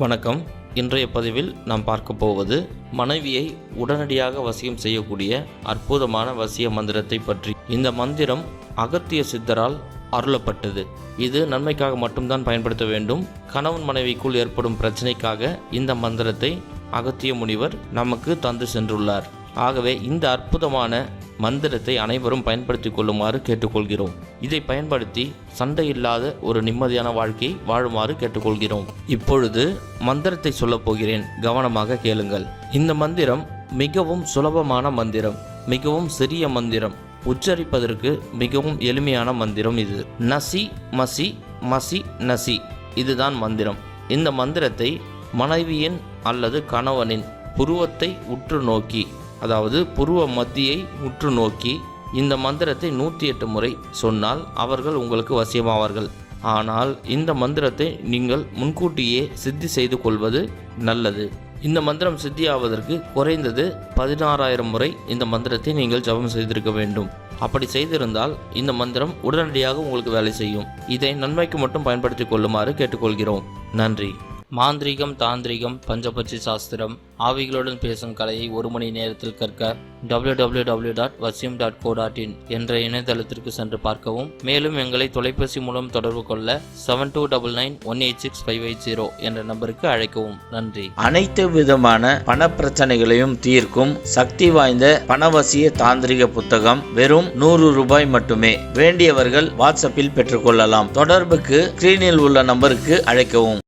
வணக்கம். இன்றைய பதிவில் நாம் பார்க்க போவது மனைவியை உடனடியாக வசியம் செய்யக்கூடிய அற்புதமான வசிய மந்திரத்தை பற்றி. இந்த மந்திரம் அகத்திய சித்தரால் அருளப்பட்டது. இது நன்மைக்காக மட்டும்தான் பயன்படுத்த வேண்டும். கணவன் மனைவிக்குள் ஏற்படும் பிரச்சனைக்காக இந்த மந்திரத்தை அகத்திய முனிவர் நமக்கு தந்து சென்றுள்ளார். ஆகவே இந்த அற்புதமான மந்திரத்தை அனைவரும் பயன்படுத்திக் கொள்ளுமாறு கேட்டுக்கொள்கிறோம். இதை பயன்படுத்தி சண்டை இல்லாத ஒரு நிம்மதியான வாழ்க்கையை வாழுமாறு கேட்டுக்கொள்கிறோம். இப்பொழுது மந்திரத்தை சொல்லப் போகிறேன். கவனமாக கேளுங்கள். இந்த மந்திரம் மிகவும் சுலபமான மந்திரம் மிகவும் சிறிய மந்திரம். உச்சரிப்பதற்கு மிகவும் எளிமையான மந்திரம் இது. நசி மசி மசி நசி. இதுதான் மந்திரம். இந்த மந்திரத்தை மனைவியின் அல்லது கணவனின் புருவத்தை உற்று நோக்கி அதாவது புருவ மத்தியை உற்று நோக்கி இந்த மந்திரத்தை நூற்றி எட்டு முறை சொன்னால் அவர்கள் உங்களுக்கு வசியமாவார்கள். ஆனால் இந்த மந்திரத்தை நீங்கள் முன்கூட்டியே சித்தி செய்து கொள்வது நல்லது. இந்த மந்திரம் சித்தியாவதற்கு குறைந்தது பதினாறாயிரம் முறை இந்த மந்திரத்தை நீங்கள் ஜபம் செய்திருக்க வேண்டும். அப்படி செய்திருந்தால் இந்த மந்திரம் உடனடியாக உங்களுக்கு வேலை செய்யும். இதை நன்மைக்கு மட்டும் பயன்படுத்திக் கொள்ளுமாறு கேட்டுக்கொள்கிறோம். நன்றி. மாந்திரீகம் தாந்திரிகம் பஞ்சபட்சி சாஸ்திரம் ஆவிகளுடன் பேசும் கலையை ஒரு மணி நேரத்தில் கற்க W dot Vasiyam dot co dot in என்ற இணையதளத்திற்கு சென்று பார்க்கவும். மேலும் எங்களை தொலைபேசி மூலம் தொடர்பு கொள்ள seven two double nine one eight six five eight zero என்ற நம்பருக்கு அழைக்கவும். நன்றி. அனைத்து விதமான பண பிரச்சனைகளையும் தீர்க்கும் சக்தி வாய்ந்த பணவசிய தாந்திரிக புத்தகம் வெறும் நூறு ரூபாய் மட்டுமே. வேண்டியவர்கள் வாட்ஸ்அப்பில் பெற்றுக்கொள்ளலாம். தொடர்புக்கு ஸ்கிரீனில் உள்ள நம்பருக்கு அழைக்கவும்.